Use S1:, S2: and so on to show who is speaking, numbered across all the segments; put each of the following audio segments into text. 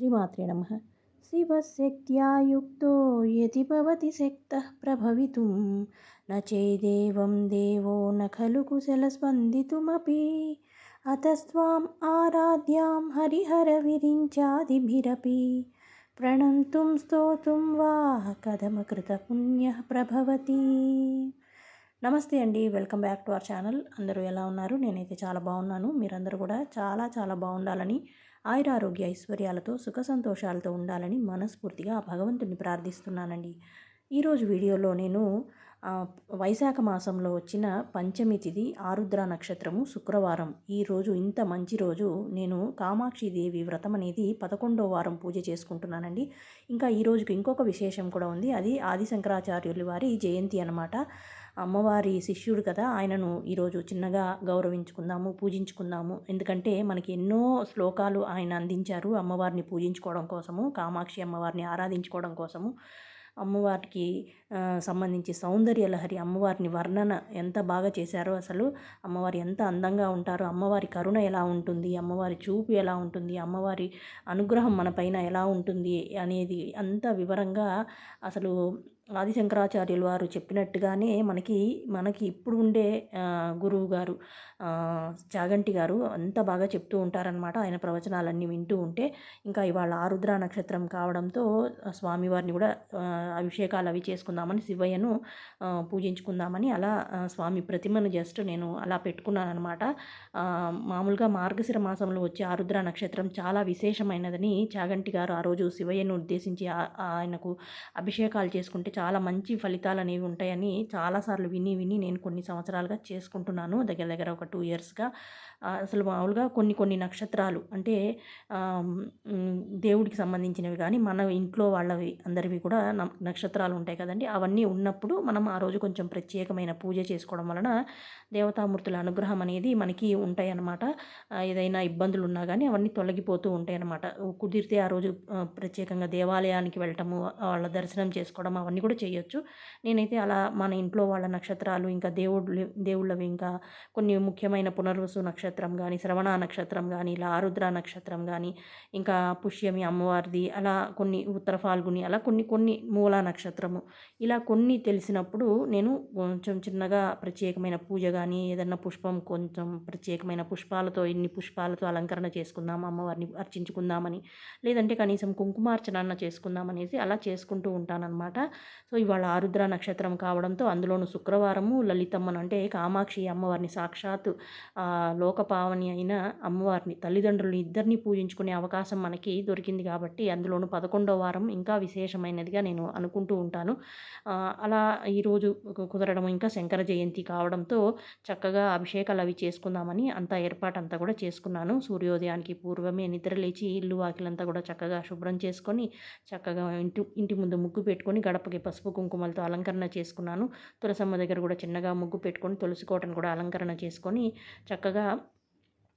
S1: శ్రీమాత్రే నమ శివశక్త్యాయుక్తో యది భవతి శక్త ప్రభవితుం నేదేవం దేవో న ఖలు కుశలస్పందితుమీ అతస్వాం ఆరాధ్యాం హరిహరవిరించాదిభిరపి ప్రణంతుం స్తోతుం వా కథమకృతపుణ్య ప్రభవతి నమస్తే అండి welcome back to our channel. అందరూ ఎలా ఉన్నారు? నేనైతే చాలా బాగున్నాను. మీరందరూ కూడా చాలా చాలా బాగుండాలని ఆయురారోగ్య ఐశ్వర్యాలతో సుఖ సంతోషాలతో ఉండాలని మనస్ఫూర్తిగా ఆ భగవంతుని ప్రార్థిస్తున్నానండి ఈరోజు వీడియోలో నేను వైశాఖ మాసంలో వచ్చిన పంచమి తిథి ఆరుద్ర నక్షత్రము శుక్రవారం. ఈ రోజు ఇంత మంచి రోజు. నేను కామాక్షిదేవి వ్రతం అనేది పదకొండో వారం పూజ చేసుకుంటున్నానండి. ఇంకా ఈ రోజుకి ఇంకొక విశేషం కూడా ఉంది. అది ఆది శంకరాచార్యులు వారి జయంతి అనమాట అమ్మవారి శిష్యుడు కదా ఆయనను ఈరోజు చిన్నగా గౌరవించుకుందాము పూజించుకుందాము. ఎందుకంటే మనకి ఎన్నో శ్లోకాలు ఆయన అందించారు అమ్మవారిని పూజించుకోవడం కోసము కామాక్షి అమ్మవారిని ఆరాధించుకోవడం కోసము. అమ్మవారికి సంబంధించి సౌందర్య లహరి అమ్మవారిని వర్ణన ఎంత బాగా చేశారో అసలు అమ్మవారి ఎంత అందంగా ఉంటారో అమ్మవారి కరుణ ఎలా ఉంటుంది అమ్మవారి చూపు ఎలా ఉంటుంది అమ్మవారి అనుగ్రహం మన పైన ఎలా ఉంటుంది అనేది అంత వివరంగా అసలు ఆదిశంకరాచార్యులు వారు చెప్పినట్టుగానే మనకి మనకి ఇప్పుడు ఉండే గురువు గారు చాగంటి గారు అంత బాగా చెప్తూ ఉంటారనమాట ఆయన ప్రవచనాలన్నీ వింటూ ఉంటే ఇంకా ఇవాళ ఆరుద్ర నక్షత్రం కావడంతో స్వామివారిని కూడా అభిషేకాలు అవి చేసుకుందామని శివయ్యను పూజించుకుందామని అలా స్వామి ప్రతిమను జస్ట్ నేను అలా పెట్టుకున్నాను అనమాట మామూలుగా మార్గశిర మాసంలో వచ్చే ఆరుద్ర నక్షత్రం చాలా విశేషమైనదని చాగంటి గారు ఆ రోజు శివయ్యను ఉద్దేశించి ఆయనకు అభిషేకాలు చేసుకుంటే చాలా మంచి ఫలితాలు అనేవి ఉంటాయని చాలాసార్లు విని విని నేను కొన్ని సంవత్సరాలుగా చేసుకుంటున్నాను. దగ్గర దగ్గర ఒక టూ ఇయర్స్గా. అసలు మామూలుగా కొన్ని కొన్ని నక్షత్రాలు అంటే దేవుడికి సంబంధించినవి కానీ మన ఇంట్లో వాళ్ళవి అందరివి కూడా నక్షత్రాలు ఉంటాయి కదండి. అవన్నీ ఉన్నప్పుడు మనం ఆ రోజు కొంచెం ప్రత్యేకమైన పూజ చేసుకోవడం వలన దేవతామూర్తుల అనుగ్రహం అనేది మనకి ఉంటాయి అన్నమాట ఏదైనా ఇబ్బందులు ఉన్నా కానీ అవన్నీ తొలగిపోతూ ఉంటాయి అన్నమాట కుదిరితే ఆ రోజు ప్రత్యేకంగా దేవాలయానికి వెళ్ళటము వాళ్ళ దర్శనం చేసుకోవడం అవన్నీ కూడా చేయొచ్చు. నేనైతే అలా మన ఇంట్లో వాళ్ళ నక్షత్రాలు ఇంకా దేవుళ్ళు దేవుళ్ళవి ఇంకా కొన్ని ముఖ్యమైన పునర్వసు నక్షత్రాలు నక్షత్రం కానీ శ్రవణ నక్షత్రం కానీ ఇలా ఆరుద్ర నక్షత్రం కానీ ఇంకా పుష్యమి అమ్మవారిది అలా కొన్ని ఉత్తర ఫాల్గుని అలా కొన్ని కొన్ని మూల నక్షత్రము. ఇలా కొన్ని తెలిసినప్పుడు నేను కొంచెం చిన్నగా ప్రత్యేకమైన పూజ కానీ ఏదన్నా పుష్పం కొంచెం ప్రత్యేకమైన పుష్పాలతో ఇన్ని పుష్పాలతో అలంకరణ చేసుకుందాం అమ్మవారిని అర్చించుకుందామని లేదంటే కనీసం కుంకుమార్చన చేసుకుందామనేసి అలా చేసుకుంటూ ఉంటానన్నమాట. సో ఇవాళ ఆరుద్ర నక్షత్రం కావడంతో అందులోను శుక్రవారము లలితమ్మను అంటే కామాక్షి అమ్మవారిని సాక్షాత్ లోక లోకపావని అయిన అమ్మవారిని తల్లిదండ్రులు ఇద్దరిని పూజించుకునే అవకాశం మనకి దొరికింది కాబట్టి అందులోను పదకొండవ వారం ఇంకా విశేషమైనదిగా నేను అనుకుంటూ ఉంటాను. అలా ఈరోజు కుదరడం ఇంకా శంకర జయంతి కావడంతో చక్కగా అభిషేకాలు అవి చేసుకుందామని అంత ఏర్పాటు అంతా కూడా చేసుకున్నాను. సూర్యోదయానికి పూర్వమే నిద్ర లేచి ఇల్లు వాకిలంతా కూడా చక్కగా శుభ్రం చేసుకొని చక్కగా ఇంటి ఇంటి ముందు ముగ్గు పెట్టుకొని గడపకి పసుపు కుంకుమలతో అలంకరణ చేసుకున్నాను. తులసమ్మ దగ్గర కూడా చిన్నగా ముగ్గు పెట్టుకొని తులసి కోటను కూడా అలంకరణ చేసుకొని చక్కగా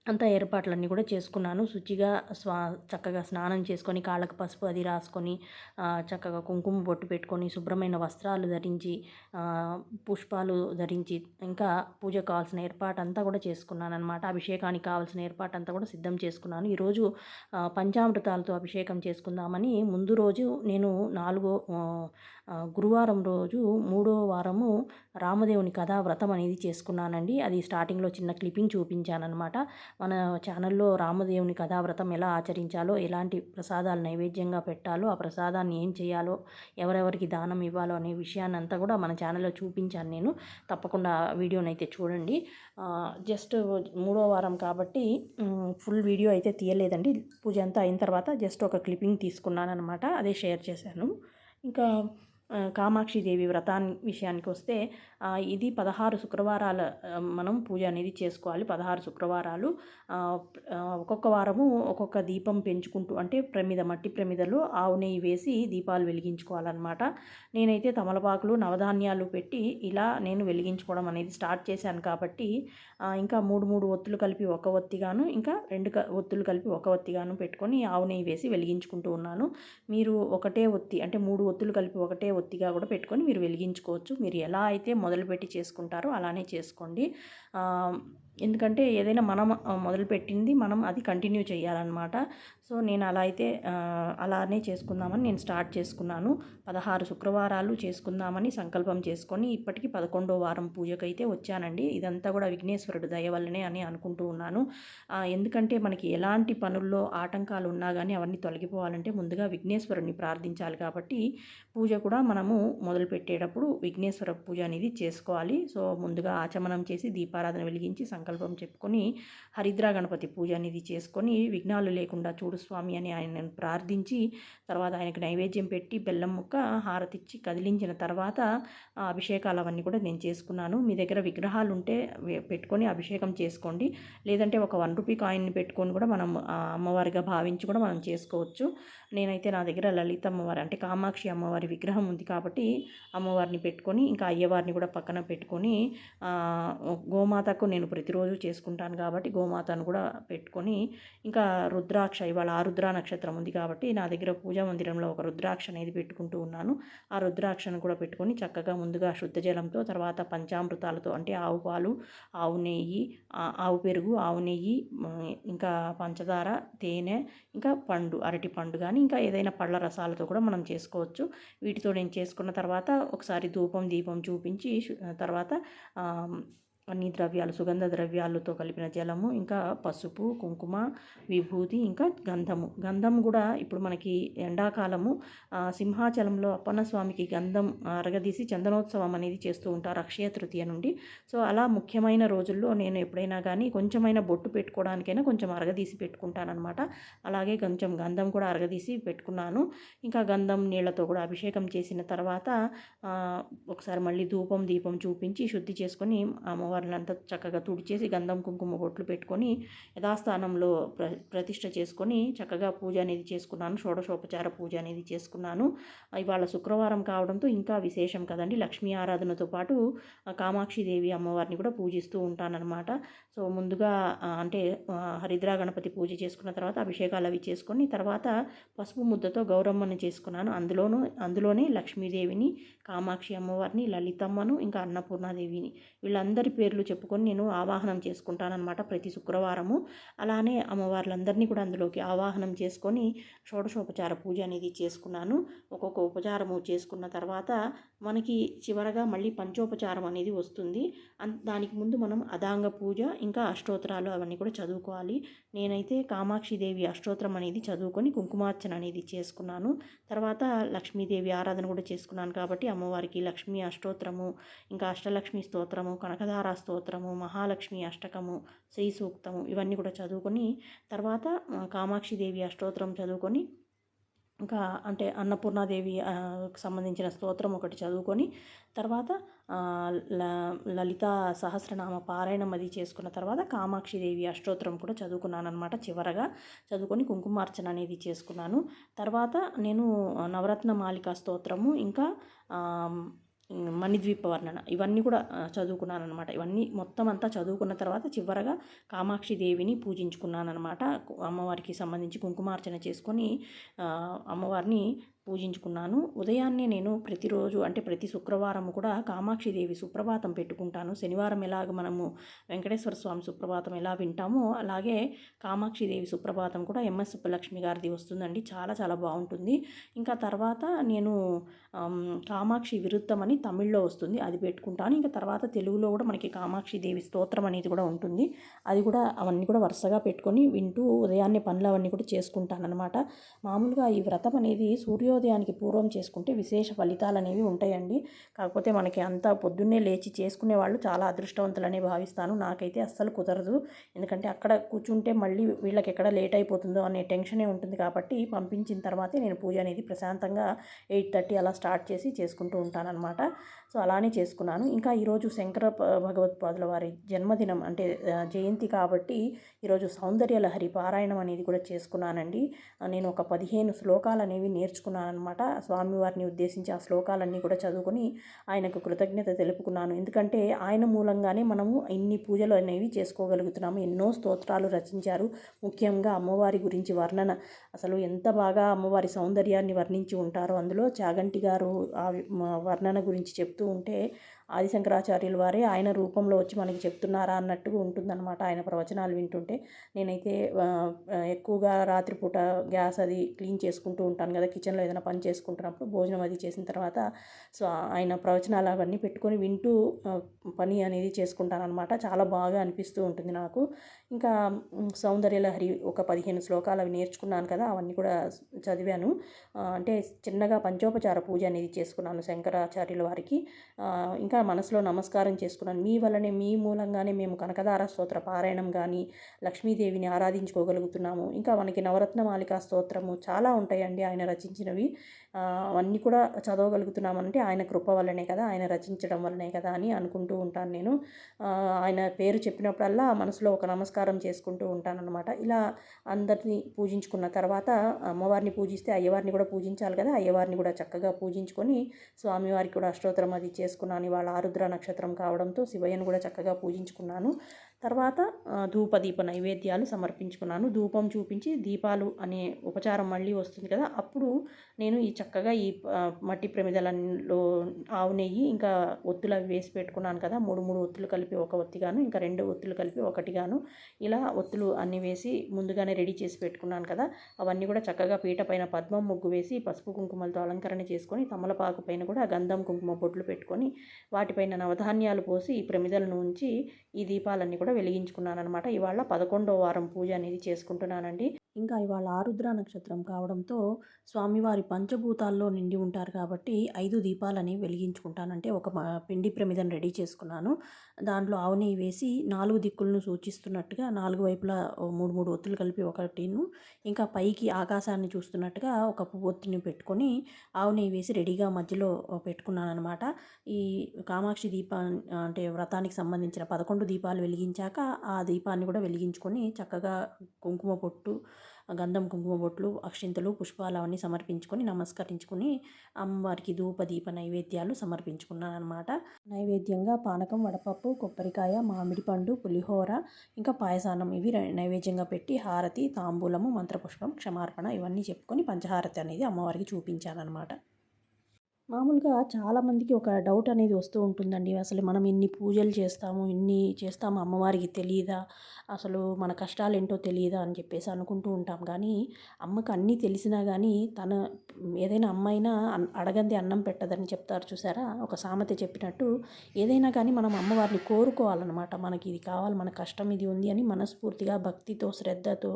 S1: అంతా ఏర్పాట్లన్నీ కూడా చేసుకున్నాను. శుచిగా స్వా చక్కగా స్నానం చేసుకొని కాళ్ళకు పసుపు అది రాసుకొని చక్కగా కుంకుమ బొట్టు పెట్టుకొని శుభ్రమైన వస్త్రాలు ధరించి పుష్పాలు ధరించి ఇంకా పూజ కావాల్సిన ఏర్పాటు అంతా కూడా చేసుకున్నాను అనమాట అభిషేకానికి కావాల్సిన ఏర్పాటు అంతా కూడా సిద్ధం చేసుకున్నాను. ఈరోజు పంచామృతాలతో అభిషేకం చేసుకుందామని ముందు రోజు నేను నాలుగో గురువారం రోజు మూడో వారము రామదేవుని కథా వ్రతం అనేది చేసుకున్నానండి. అది స్టార్టింగ్లో చిన్న క్లిప్పింగ్ చూపించానమాట మన ఛానల్లో రామదేవుని కథావ్రతం ఎలా ఆచరించాలో ఎలాంటి ప్రసాదాలు నైవేద్యంగా పెట్టాలో ఆ ప్రసాదాన్ని ఏం చేయాలో ఎవరెవరికి దానం ఇవ్వాలో అనే విషయాన్ని అంతా కూడా మన ఛానల్లో చూపించాను నేను. తప్పకుండా వీడియోని అయితే చూడండి జస్ట్ మూడో వారం కాబట్టి ఫుల్ వీడియో అయితే తీయలేదండి. పూజ అంతా అయిన తర్వాత జస్ట్ ఒక క్లిప్పింగ్ తీసుకున్నాను అనమాట అదే షేర్ చేశాను. ఇంకా కామాక్షిదేవి వ్రతాన్ని విషయానికి వస్తే ఇది పదహారు శుక్రవారాల మనం పూజ అనేది చేసుకోవాలి. పదహారు శుక్రవారాలు ఒక్కొక్క వారము ఒక్కొక్క దీపం పెంచుకుంటూ అంటే ప్రమిద మట్టి ప్రమిదలు ఆవు నెయ్యి వేసి దీపాలు వెలిగించుకోవాలన్నమాట. నేనైతే తమలపాకులు నవధాన్యాలు పెట్టి ఇలా నేను వెలిగించుకోవడం అనేది స్టార్ట్ చేశాను కాబట్టి ఇంకా మూడు మూడు ఒత్తులు కలిపి ఒక ఒత్తిగాను ఇంకా రెండు ఒత్తులు కలిపి ఒక ఒత్తిగాను పెట్టుకొని ఆవు నెయ్యి వేసి వెలిగించుకుంటూ ఉన్నాను. మీరు ఒకటే ఒత్తి అంటే మూడు ఒత్తులు కలిపి ఒకటే కొద్దిగా కూడా పెట్టుకొని మీరు వెలిగించుకోవచ్చు. మీరు ఎలా అయితే మొదలుపెట్టి చేసుకుంటారో అలానే చేసుకోండి. ఎందుకంటే ఏదైనా మనం మొదలుపెట్టింది మనం అది కంటిన్యూ చేయాలన్నమాట. సో నేను అలా అయితే అలానే చేసుకుందామని నేను స్టార్ట్ చేసుకున్నాను. పదహారు శుక్రవారాలు చేసుకుందామని సంకల్పం చేసుకొని ఇప్పటికి పదకొండో వారం పూజకైతే వచ్చానండి. ఇదంతా కూడా విఘ్నేశ్వరుడు దయ వల్లనే అని అనుకుంటూ ఉన్నాను. ఎందుకంటే మనకి ఎలాంటి పనుల్లో ఆటంకాలు ఉన్నా కానీ అవన్నీ తొలగిపోవాలంటే ముందుగా విఘ్నేశ్వరుని ప్రార్థించాలి కాబట్టి పూజ కూడా మనము మొదలుపెట్టేటప్పుడు విఘ్నేశ్వర పూజ అనేది చేసుకోవాలి. సో ముందుగా ఆచమనం చేసి దీపారాధన వెలిగించి సంకల్పం చెప్పుకొని హరిద్రా గణపతి పూజ అనేది చేసుకొని విఘ్నాలు లేకుండా చూడు స్వామి అని ఆయనను ప్రార్థించి తర్వాత ఆయనకు నైవేద్యం పెట్టి బెల్లం ముక్క హారతిచ్చి కదిలించిన తర్వాత అభిషేకాలు అవన్నీ కూడా నేను చేసుకున్నాను. మీ దగ్గర విగ్రహాలు ఉంటే పెట్టుకొని అభిషేకం చేసుకోండి. లేదంటే ఒక వన్ రూపీ కాయిన్ని పెట్టుకొని కూడా మనం అమ్మవారిగా భావించి కూడా మనం చేసుకోవచ్చు. నేనైతే నా దగ్గర లలిత అమ్మవారి అంటే కామాక్షి అమ్మవారి విగ్రహం ఉంది కాబట్టి అమ్మవారిని పెట్టుకొని ఇంకా అయ్యవారిని కూడా పక్కన పెట్టుకొని గోమాతకు నేను ప్రతిరోజు చేసుకుంటాను కాబట్టి గోమాతను కూడా పెట్టుకొని ఇంకా రుద్రాక్ష ఇవాళ ఆ రుద్రా నక్షత్రం ఉంది కాబట్టి నా దగ్గర పూజా మందిరంలో ఒక రుద్రాక్ష అనేది పెట్టుకుంటూ ఉన్నాను. ఆ రుద్రాక్షను కూడా పెట్టుకొని చక్కగా ముందుగా శుద్ధ జలంతో తర్వాత పంచామృతాలతో అంటే ఆవు పాలు ఆవు నెయ్యి ఆవు పెరుగు ఆవు నెయ్యి ఇంకా పంచదార తేనె ఇంకా పండు అరటి పండు కానీ ఇంకా ఏదైనా పళ్ళ రసాలతో కూడా మనం చేసుకోవచ్చు. వీటితో నేను చేసుకున్న తర్వాత ఒకసారి ధూపం దీపం చూపించి తర్వాత అన్ని ద్రవ్యాలు సుగంధ ద్రవ్యాలతో కలిపిన జలము ఇంకా పసుపు కుంకుమ విభూతి ఇంకా గంధము. గంధం కూడా ఇప్పుడు మనకి ఎండాకాలము సింహాచలంలో అప్పన్న స్వామికి గంధం అరగదీసి చందనోత్సవం అనేది చేస్తూ ఉంటారు అక్షయ తృతీయ నుండి. సో అలా ముఖ్యమైన రోజుల్లో నేను ఎప్పుడైనా కానీ కొంచెమైన బొట్టు పెట్టుకోవడానికైనా కొంచెం అరగదీసి పెట్టుకుంటానమాట అలాగే కొంచెం గంధం కూడా అరగదీసి పెట్టుకున్నాను. ఇంకా గంధం నీళ్ళతో కూడా అభిషేకం చేసిన తర్వాత ఒకసారి మళ్ళీ ధూపం దీపం చూపించి శుద్ధి చేసుకొని అమ్మవారి అంతా చక్కగా తుడిచేసి గంధం కుంకుమ బొట్లు పెట్టుకొని యథాస్థానంలో ప్ర ప్రతిష్ట చేసుకొని చక్కగా పూజ అనేది చేసుకున్నాను. షోడశోపచార పూజ అనేది చేసుకున్నాను. ఇవాళ శుక్రవారం కావడంతో ఇంకా విశేషం కదండి. లక్ష్మీ ఆరాధనతో పాటు కామాక్షిదేవి అమ్మవారిని కూడా పూజిస్తూ ఉంటానన్నమాట. సో ముందుగా అంటే హరిద్రా గణపతి పూజ చేసుకున్న తర్వాత అభిషేకాలు అవి చేసుకొని తర్వాత పసుపు ముద్దతో గౌరమ్మను చేసుకున్నాను. అందులోనూ అందులోనే లక్ష్మీదేవిని కామాక్షి అమ్మవారిని లలితమ్మను ఇంకా అన్నపూర్ణాదేవిని వీళ్ళందరి పేర్లు చెప్పుకొని నేను ఆవాహనం చేసుకుంటానన్నమాట ప్రతి శుక్రవారము. అలానే అమ్మవార్లందరినీ కూడా అందులోకి ఆవాహనం చేసుకొని షోడశోపచార పూజ అనేది చేసుకున్నాను. ఒక్కొక్క ఉపచారము చేసుకున్న తర్వాత మనకి చివరగా మళ్ళీ పంచోపచారం అనేది వస్తుంది. దానికి ముందు మనం అదాంగ పూజ ఇంకా అష్టోత్తరాలు అవన్నీ కూడా చదువుకోవాలి. నేనైతే కామాక్షిదేవి అష్టోత్తరం అనేది చదువుకొని కుంకుమార్చన అనేది చేసుకున్నాను. తర్వాత లక్ష్మీదేవి ఆరాధన కూడా చేసుకున్నాను కాబట్టి అమ్మవారికి లక్ష్మీ అష్టోత్తరము ఇంకా అష్టలక్ష్మి స్తోత్రము కనకధార స్తోత్రము మహాలక్ష్మి అష్టకము శ్రీ సూక్తము ఇవన్నీ కూడా చదువుకొని తర్వాత కామాక్షిదేవి అష్టోత్తరం చదువుకొని ఇంకా అంటే అన్నపూర్ణాదేవి సంబంధించిన స్తోత్రం ఒకటి చదువుకొని తర్వాత లలిత సహస్రనామ పారాయణం అది చేసుకున్న తర్వాత కామాక్షిదేవి అష్టోత్తరం కూడా చదువుకున్నాను అనమాట చివరగా. చదువుకొని కుంకుమార్చన అనేది చేసుకున్నాను. తర్వాత నేను నవరత్న మాలిక స్తోత్రము ఇంకా మణిద్వీప వర్ణన ఇవన్నీ కూడా చదువుకున్నాను అనమాట ఇవన్నీ మొత్తం అంతా చదువుకున్న తర్వాత చివరగా కామాక్షి దేవిని పూజించుకున్నాను అనమాట అమ్మవారికి సంబంధించి కుంకుమార్చన చేసుకొని అమ్మవారిని పూజించుకున్నాను. ఉదయాన్నే నేను ప్రతిరోజు అంటే ప్రతి శుక్రవారం కూడా కామాక్షిదేవి సుప్రభాతం పెట్టుకుంటాను. శనివారం ఎలాగ మనము వెంకటేశ్వర స్వామి సుప్రభాతం ఎలా వింటామో అలాగే కామాక్షిదేవి సుప్రభాతం కూడా ఎంఎస్ సుబ్బలక్ష్మి గారిది వస్తుందండి. చాలా చాలా బాగుంటుంది. ఇంకా తర్వాత నేను కామాక్షి విరుద్ధం అని తమిళ్ళో వస్తుంది. అది పెట్టుకుంటాను. ఇంకా తర్వాత తెలుగులో కూడా మనకి కామాక్షి దేవి స్తోత్రం అనేది కూడా ఉంటుంది. అది కూడా అవన్నీ కూడా వరుసగా పెట్టుకొని వింటూ ఉదయాన్నే పనులు అవన్నీ కూడా చేసుకుంటాను అనమాట మామూలుగా ఈ వ్రతం అనేది సూర్యో సూర్యోదయానికి పూర్వం చేసుకుంటే విశేష ఫలితాలు అనేవి ఉంటాయండి. కాకపోతే మనకి అంతా పొద్దున్నే లేచి చేసుకునే వాళ్ళు చాలా అదృష్టవంతులనే భావిస్తాను. నాకైతే అస్సలు కుదరదు. ఎందుకంటే అక్కడ కూర్చుంటే మళ్ళీ వీళ్ళకి ఎక్కడ లేట్ అయిపోతుందో అనే టెన్షనే ఉంటుంది కాబట్టి పంపించిన తర్వాతే నేను పూజ అనేది ప్రశాంతంగా ఎయిట్ థర్టీ అలా స్టార్ట్ చేసి చేసుకుంటూ ఉంటానన్నమాట. సో అలానే చేసుకున్నాను. ఇంకా ఈరోజు శంకర భగవత్పాదుల వారి జన్మదినం అంటే జయంతి కాబట్టి ఈరోజు సౌందర్య లహరి పారాయణం అనేది కూడా చేసుకున్నానండి. నేను ఒక పదిహేను శ్లోకాలు అనేవి నేర్చుకున్నాను. అనమాట స్వామివారిని ఉద్దేశించి ఆ శ్లోకాలన్నీ కూడా చదువుకొని ఆయనకు కృతజ్ఞత తెలుపుకున్నాను. ఎందుకంటే ఆయన మూలంగానే మనము ఇన్ని పూజలు అనేవి చేసుకోగలుగుతున్నాము. ఎన్నో స్తోత్రాలు రచించారు. ముఖ్యంగా అమ్మవారి గురించి వర్ణన. అసలు ఎంత బాగా అమ్మవారి సౌందర్యాన్ని వర్ణించి ఉంటారో అందులో చాగంటి గారు ఆ వర్ణన గురించి చెప్తూ ఉంటే ఆదిశంకరాచార్యుల వారే ఆయన రూపంలో వచ్చి మనకి చెప్తున్నారా అన్నట్టుగా ఉంటుందన్నమాట ఆయన ప్రవచనాలు వింటుంటే. నేనైతే ఎక్కువగా రాత్రిపూట గ్యాస్ అది క్లీన్ చేసుకుంటూ ఉంటాను కదా కిచెన్లో ఏదైనా పని చేసుకుంటున్నప్పుడు భోజనం అది చేసిన తర్వాత సో ఆయన ప్రవచనాలు అవన్నీ పెట్టుకొని వింటూ పని అనేది చేసుకుంటాను అనమాట చాలా బాగా అనిపిస్తూ ఉంటుంది నాకు. ఇంకా సౌందర్యలహరి ఒక పదిహేను శ్లోకాలు అవి నేర్చుకున్నాను కదా అవన్నీ కూడా చదివాను. అంటే చిన్నగా పంచోపచార పూజ అనేది చేసుకున్నాను శంకరాచార్యుల వారికి. ఇంకా మనసులో నమస్కారం చేసుకున్నాను. మీ వల్లనే మీ మూలంగానే మేము కనకదార స్తోత్ర పారాయణం కానీ లక్ష్మీదేవిని ఆరాధించుకోగలుగుతున్నాము. ఇంకా మనకి నవరత్న మాలికా స్తోత్రము చాలా ఉంటాయండి ఆయన రచించినవి. అవన్నీ కూడా చదవగలుగుతున్నామంటే ఆయన కృప వల్లనే కదా ఆయన రచించడం వల్లనే కదా అని అనుకుంటూ ఉంటాను నేను. ఆయన పేరు చెప్పినప్పుడల్లా మనసులో ఒక నమస్కారం చేసుకుంటూ ఉంటానన్నమాట. ఇలా అందరినీ పూజించుకున్న తర్వాత అమ్మవారిని పూజిస్తే అయ్యవారిని కూడా పూజించాలి కదా. అయ్యవారిని కూడా చక్కగా పూజించుకొని స్వామివారికి కూడా అష్టోత్తరం అది చేసుకున్నాను. ఇవాళ ఆరుద్ర నక్షత్రం కావడంతో శివయ్యను కూడా చక్కగా పూజించుకున్నాను. తర్వాత ధూపదీప నైవేద్యాలు సమర్పించుకున్నాను. ధూపం చూపించి దీపాలు అనే ఉపచారం మళ్ళీ వస్తుంది కదా అప్పుడు నేను ఈ చక్కగా ఈ మట్టి ప్రమిదలలో ఆవు నెయ్యి ఇంకా ఒత్తులు అవి వేసి పెట్టుకున్నాను కదా మూడు మూడు ఒత్తులు కలిపి ఒక ఒత్తిగాను ఇంకా రెండు ఒత్తులు కలిపి ఒకటిగాను ఇలా ఒత్తులు అన్నీ వేసి ముందుగానే రెడీ చేసి పెట్టుకున్నాను కదా అవన్నీ కూడా చక్కగా పీట పైన పద్మం ముగ్గు వేసి పసుపు కుంకుమలతో అలంకరణ చేసుకొని తమలపాకు పైన కూడా గంధం కుంకుమ బొట్లు పెట్టుకొని వాటిపైన నవధాన్యాలు పోసి ఈ ప్రమిదలను ఉంచి ఈ దీపాలన్నీ కూడా వెలిగించుకున్నాను అనమాట ఇవాళ పదకొండో వారం పూజ అనేది చేసుకుంటున్నానండి. ఇంకా ఇవాళ ఆరుద్ర నక్షత్రం కావడంతో స్వామివారి పంచభూతాల్లో నిండి ఉంటారు కాబట్టి ఐదు దీపాలని వెలిగించుకుంటానంటే ఒక పిండి ప్రమిదను రెడీ చేసుకున్నాను. దాంట్లో ఆవు నెయ్యి వేసి నాలుగు దిక్కులను సూచిస్తున్నట్టుగా నాలుగు వైపులా మూడు మూడు ఒత్తులు కలిపి ఒకటిను ఇంకా పైకి ఆకాశాన్ని చూస్తున్నట్టుగా ఒక ఒత్తిని పెట్టుకొని ఆవు నెయ్యి వేసి రెడీగా మధ్యలో పెట్టుకున్నాను అనమాట ఈ కామాక్షి దీప అంటే వ్రతానికి సంబంధించిన పదకొండు దీపాలు వెలిగించాక ఆ దీపాన్ని కూడా వెలిగించుకొని చక్కగా కుంకుమ పొట్టు గంధం కుంకుమ బొట్లు అక్షింతలు పుష్పాలు అవన్నీ సమర్పించుకొని నమస్కరించుకొని అమ్మవారికి ధూప దీప నైవేద్యాలు సమర్పించుకున్నాను అనమాట నైవేద్యంగా పానకం వడపప్పు కొబ్బరికాయ మామిడి పండు పులిహోర ఇంకా పాయసానం ఇవి నైవేద్యంగా పెట్టి హారతి తాంబూలము మంత్రపుష్పం క్షమార్పణ ఇవన్నీ చెప్పుకొని పంచహారతి అనేది అమ్మవారికి చూపించాను అనమాట మామూలుగా చాలామందికి ఒక డౌట్ అనేది వస్తూ ఉంటుందండి. అసలు మనం ఇన్ని పూజలు చేస్తాము ఇన్ని చేస్తాము అమ్మవారికి తెలియదా అసలు మన కష్టాలు ఏంటో తెలియదా అని చెప్పేసి అనుకుంటూ ఉంటాం. కానీ అమ్మకు అన్నీ తెలిసినా కానీ తన ఏదైనా అమ్మైనా అడగంది అన్నం పెట్టదని చెప్తారు చూసారా? ఒక సామెత చెప్పినట్టు ఏదైనా కానీ మనం అమ్మవారిని కోరుకోవాలన్నమాట. మనకి ఇది కావాలి మన కష్టం ఇది ఉంది అని మనస్ఫూర్తిగా భక్తితో శ్రద్ధతో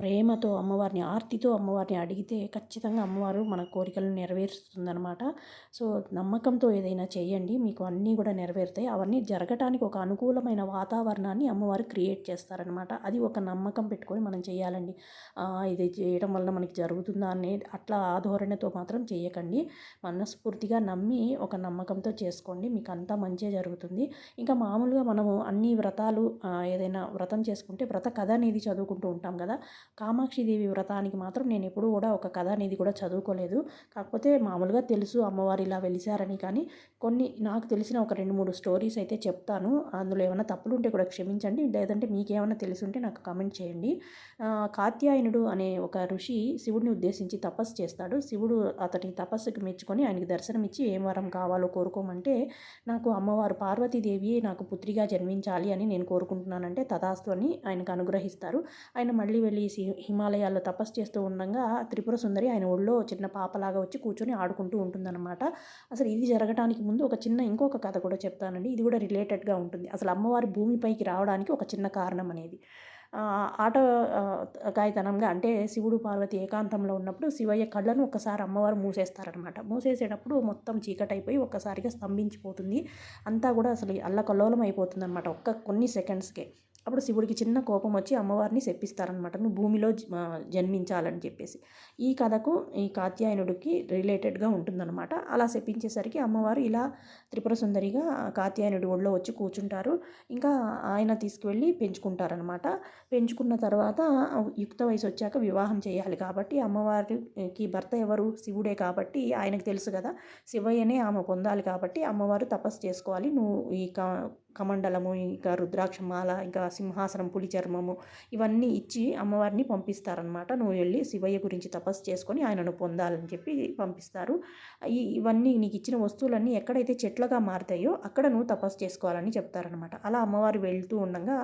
S1: ప్రేమతో అమ్మవారిని ఆర్తితో అమ్మవారిని అడిగితే ఖచ్చితంగా అమ్మవారు మన కోరికలను నెరవేరుస్తుందన్నమాట. సో నమ్మకంతో ఏదైనా చేయండి. మీకు అన్నీ కూడా నెరవేరుతాయి. అవన్నీ జరగటానికి ఒక అనుకూలమైన వాతావరణాన్ని అమ్మవారు క్రియేట్ చేస్తారనమాట అది ఒక నమ్మకం పెట్టుకొని మనం చేయాలండి. ఇది చేయడం వల్ల మనకి జరుగుతుందా అనే అట్లా ఆధోరణతో మాత్రం చేయకండి. మనస్ఫూర్తిగా నమ్మి ఒక నమ్మకంతో చేసుకోండి. మీకు అంతా మంచిగా జరుగుతుంది. ఇంకా మామూలుగా మనము అన్ని వ్రతాలు ఏదైనా వ్రతం చేసుకుంటే వ్రత కథ అనేది చదువుకుంటూ ఉంటాం కదా. కామాక్షిదేవి వ్రతానికి మాత్రం నేను ఎప్పుడూ కూడా ఒక కథ అనేది కూడా చదువుకోలేదు. కాకపోతే మామూలుగా తెలుసు అమ్మవారు ఇలా వెలిసారని కానీ కొన్ని నాకు తెలిసిన ఒక రెండు మూడు స్టోరీస్ అయితే చెప్తాను. అందులో ఏమైనా తప్పులు ఉంటే కూడా క్షమించండి. లేదంటే మీకేమైనా తెలిసి ఉంటే నాకు కామెంట్ చేయండి. కాత్యాయనుడు అనే ఒక ఋషి శివుడిని ఉద్దేశించి తపస్సు చేస్తాడు. శివుడు అతని తపస్సుకు మెచ్చుకొని ఆయనకి దర్శనం ఇచ్చి ఏం వరం కావాలో కోరుకోమంటే నాకు అమ్మవారు పార్వతీదేవి నాకు పుత్రిగా జన్మించాలి అని నేను కోరుకుంటున్నానంటే తదాస్తు అని ఆయనకు అనుగ్రహిస్తారు. ఆయన మళ్ళీ వెళ్ళి హిమాలయాల్లో తపస్సు చేస్తూ ఉండగా త్రిపుర సుందరి ఆయన ఒళ్ళో చిన్న పాపలాగా వచ్చి కూర్చొని ఆడుకుంటూ ఉంటుందన్నమాట. అనమాట. అసలు ఇది జరగడానికి ముందు ఒక చిన్న ఇంకొక కథ కూడా చెప్తానండి. ఇది కూడా రిలేటెడ్గా ఉంటుంది. అసలు అమ్మవారి భూమిపైకి రావడానికి ఒక చిన్న కారణం అనేది. ఆట కాయతనంగా అంటే శివుడు పార్వతి ఏకాంతంలో ఉన్నప్పుడు శివయ్య కళ్ళను ఒకసారి అమ్మవారు మూసేస్తారనమాట. మూసేసేటప్పుడు మొత్తం చీకటైపోయి ఒక్కసారిగా స్తంభించిపోతుంది. అంతా కూడా అసలు అల్లకల్లోలం అయిపోతుంది అనమాట ఒక్క కొన్ని సెకండ్స్కే అప్పుడు శివుడికి చిన్న కోపం వచ్చి అమ్మవారిని శప్పిస్తారనమాట నువ్వు భూమిలో జన్మించాలని చెప్పేసి. ఈ కథకు ఈ కాత్యాయనుడికి రిలేటెడ్గా ఉంటుందన్నమాట. అలా శప్పించేసరికి అమ్మవారు ఇలా త్రిపుర సుందరిగా కాత్యాయనుడి ఒళ్ళో వచ్చి కూర్చుంటారు. ఇంకా ఆయన తీసుకువెళ్ళి పెంచుకుంటారనమాట పెంచుకున్న తర్వాత యుక్త వయసు వచ్చాక వివాహం చేయాలి కాబట్టి అమ్మవారికి భర్త ఎవరు? శివుడే కాబట్టి ఆయనకు తెలుసు కదా. శివయ్యనే ఆమె పొందాలి కాబట్టి అమ్మవారు తపస్సు చేసుకోవాలి. నువ్వు ఈ కమండలము ఇంకా రుద్రాక్షమాల ఇంకా సింహాసనం పులి చర్మము ఇవన్నీ ఇచ్చి అమ్మవారిని పంపిస్తారనమాట నువ్వు వెళ్ళి శివయ్య గురించి తపస్సు చేసుకొని ఆయనను పొందాలని చెప్పి పంపిస్తారు. ఈ ఇవన్నీ నీకు ఇచ్చిన వస్తువులన్నీ ఎక్కడైతే చెట్లుగా మారుతాయో అక్కడ నువ్వు తపస్సు చేసుకోవాలని చెప్తారనమాట అలా అమ్మవారు వెళ్తూ ఉండగా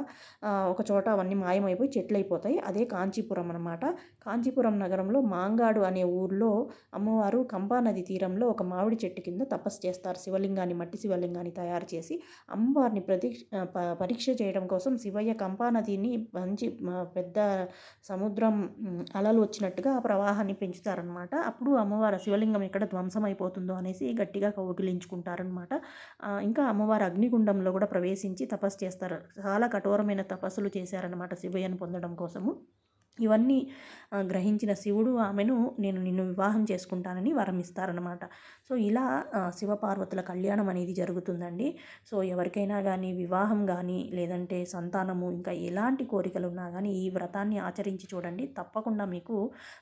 S1: ఒక చోట అవన్నీ మాయమైపోయి చెట్లు అయిపోతాయి అదే కాంచీపురం అనమాట కాంచీపురం నగరంలో మాంగాడు అనే ఊర్లో అమ్మవారు కంపా నది తీరంలో ఒక మామిడి చెట్టు కింద తపస్సు చేస్తారు. శివలింగాన్ని మట్టి శివలింగాన్ని తయారు చేసి అమ్మవారిని ప్రతీక్ష పరీక్ష చేయడం కోసం శివయ్య కంపా నదిని మంచి పెద్ద సముద్రం అలలు వచ్చినట్టుగా ఆ ప్రవాహాన్ని పెంచుతారనమాట అప్పుడు అమ్మవారు శివలింగం ఎక్కడ ధ్వంసం అయిపోతుందో అనేసి గట్టిగా కౌగిలించుకుంటారనమాట ఇంకా అమ్మవారు అగ్నిగుండంలో కూడా ప్రవేశించి తపస్సు చేస్తారు. చాలా కఠోరమైన తపస్సులు చేశారనమాట శివయ్యను పొందడం కోసము. ఇవన్నీ గ్రహించిన శివుడు ఆమెను నేను నిన్ను వివాహం చేసుకుంటానని వరం ఇస్తారనమాట సో ఇలా శివపార్వతుల కళ్యాణం అనేది జరుగుతుందండి. సో ఎవరికైనా కానీ వివాహం కానీ లేదంటే సంతానము ఇంకా ఎలాంటి కోరికలు ఉన్నా కానీ ఈ వ్రతాన్ని ఆచరించి చూడండి. తప్పకుండా మీకు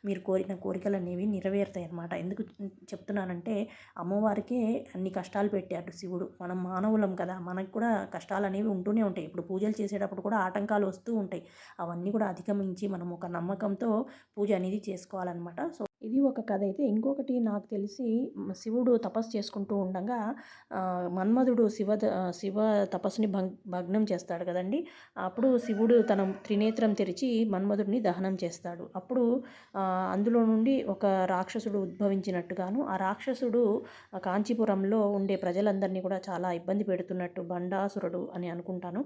S1: మీరు కోరిన కోరికలు అనేవి నెరవేరుతాయి అనమాట ఎందుకు చెప్తున్నానంటే అమ్మవారికే అన్ని కష్టాలు పెట్టాడు శివుడు. మనం మానవులం కదా మనకు కూడా కష్టాలు అనేవి ఉంటూనే ఉంటాయి. ఇప్పుడు పూజలు చేసేటప్పుడు కూడా ఆటంకాలు వస్తూ ఉంటాయి. అవన్నీ కూడా అధిగమించి మనము ఒక నమ్మకంతో పూజ అనేది చేసుకోవాలన్నమాట. సో ఇది ఒక కథ అయితే ఇంకొకటి నాకు తెలిసి శివుడు తపస్సు చేసుకుంటూ ఉండగా మన్మధుడు శివ శివ తపస్సుని భగ్నం చేస్తాడు కదండి. అప్పుడు శివుడు తన త్రినేత్రం తెరిచి మన్మధుడిని దహనం చేస్తాడు. అప్పుడు అందులో నుండి ఒక రాక్షసుడు ఉద్భవించినట్టుగాను ఆ రాక్షసుడు కాంచీపురంలో ఉండే ప్రజలందరినీ కూడా చాలా ఇబ్బంది పెడుతున్నట్టు బండాసురుడు అని అనుకుంటాను.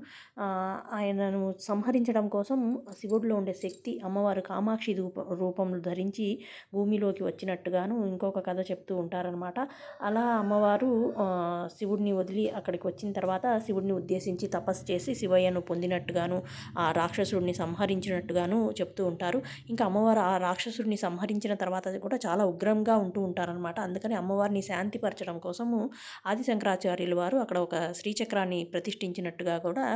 S1: ఆయనను సంహరించడం కోసం శివుడిలో ఉండే శక్తి అమ్మవారు కామాక్షి రూప రూపంలో ధరించి భూమిలోకి వచ్చినట్టుగాను ఇంకొక కథ చెప్తూ ఉంటారనమాట అలా అమ్మవారు శివుడిని వదిలి అక్కడికి వచ్చిన తర్వాత శివుడిని ఉద్దేశించి తపస్సు చేసి శివయ్యను పొందినట్టుగాను ఆ రాక్షసుడిని సంహరించినట్టుగాను చెప్తూ ఉంటారు. ఇంకా అమ్మవారు ఆ రాక్షసుడిని సంహరించిన తర్వాత కూడా చాలా ఉగ్రంగా ఉంటూ ఉంటారనమాట అందుకని అమ్మవారిని శాంతిపరచడం కోసము ఆది శంకరాచార్యులు వారు అక్కడ ఒక శ్రీచక్రాన్ని ప్రతిష్ఠించినట్టుగా కూడా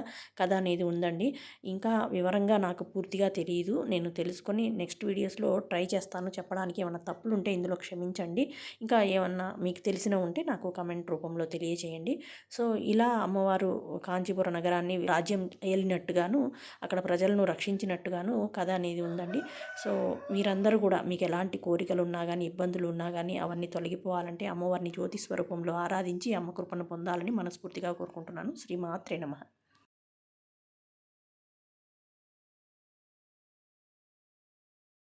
S1: కథ అనేది ఉందండి. ఇంకా వివరంగా నాకు పూర్తిగా తెలియదు నేను తెలుసుకొని నెక్స్ట్ వీడియోస్లో ట్రై చేస్తాను చెప్పడానికి. ఏమైనా తప్పులు ఉంటే ఇందులో క్షమించండి. ఇంకా ఏమన్నా మీకు తెలిసిన ఉంటే నాకు కమెంట్ రూపంలో తెలియజేయండి. సో ఇలా అమ్మవారు కాంచీపుర నగరాన్ని రాజ్యం ఏలినట్టుగాను అక్కడ ప్రజలను రక్షించినట్టుగాను కథ అనేది ఉందండి. సో మీరందరూ కూడా మీకు ఎలాంటి కోరికలు ఉన్నా కానీ ఇబ్బందులు ఉన్నా కానీ అవన్నీ తొలగిపోవాలంటే అమ్మవారిని జ్యోతి స్వరూపంలో ఆరాధించి అమ్మ కృపను పొందాలని మనస్ఫూర్తిగా కోరుకుంటున్నాను. శ్రీమాత్రే నమ.